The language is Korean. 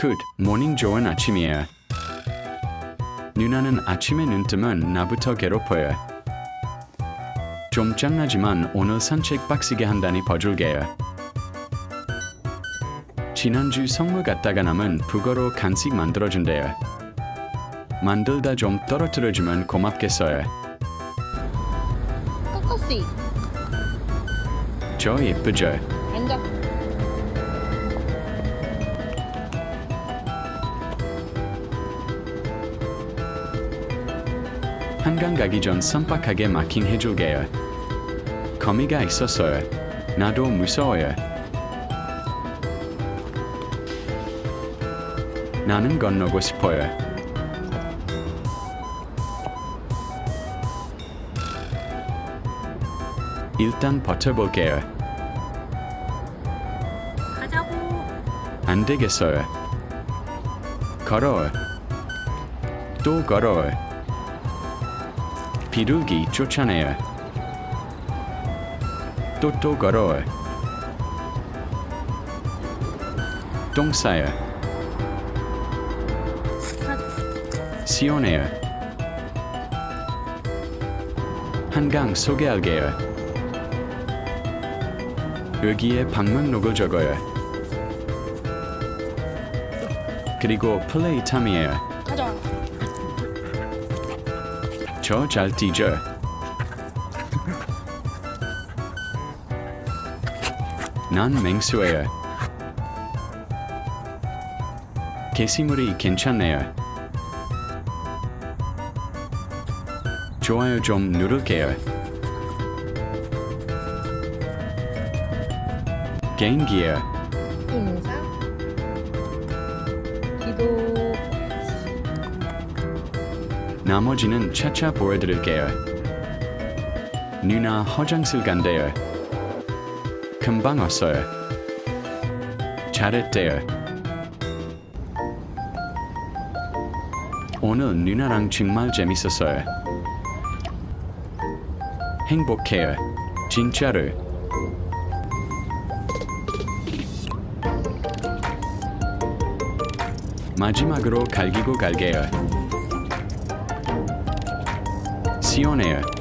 굿, 모닝 좋은 아침이에요. 누나는 아침에 눈 뜨면 나부터 괴롭혀요. 좀 짠나지만 오늘 산책 빡시게 한다니 버줄게요. 지난주 선물 갖다가 남은 북어로 간식 만들어준대요. 만들다 좀 떨어뜨려주면 고맙겠어요. 코코씨 저 예쁘죠? 앉아 한강 가기 전 쌈박하게 마킹 해줄게요. 거미가 있었어요. 나도 무서워요. 나는 건너고 싶어요. 일단 버텨볼게요. 가자고 안 되겠어요. 걸어요. 또 걸어요. 비둘기 쫓아내요. 또또 걸어요. 똥 싸요. 시원해요. 한강 소개할게요. 여기에 방문록을 적어요. 그리고 플레이 탐이에요. 가자 저잘 뛰죠. 난 맹수예요. 게시물이 나머지는 차차 보여드릴게요. 누나 화장실 간대요. 금방 왔어요. 잘했대요. 오늘 누나랑 정말 재밌었어요. 행복해요. 진짜로. 마지막으로 갈기고 갈게요. 시원해요.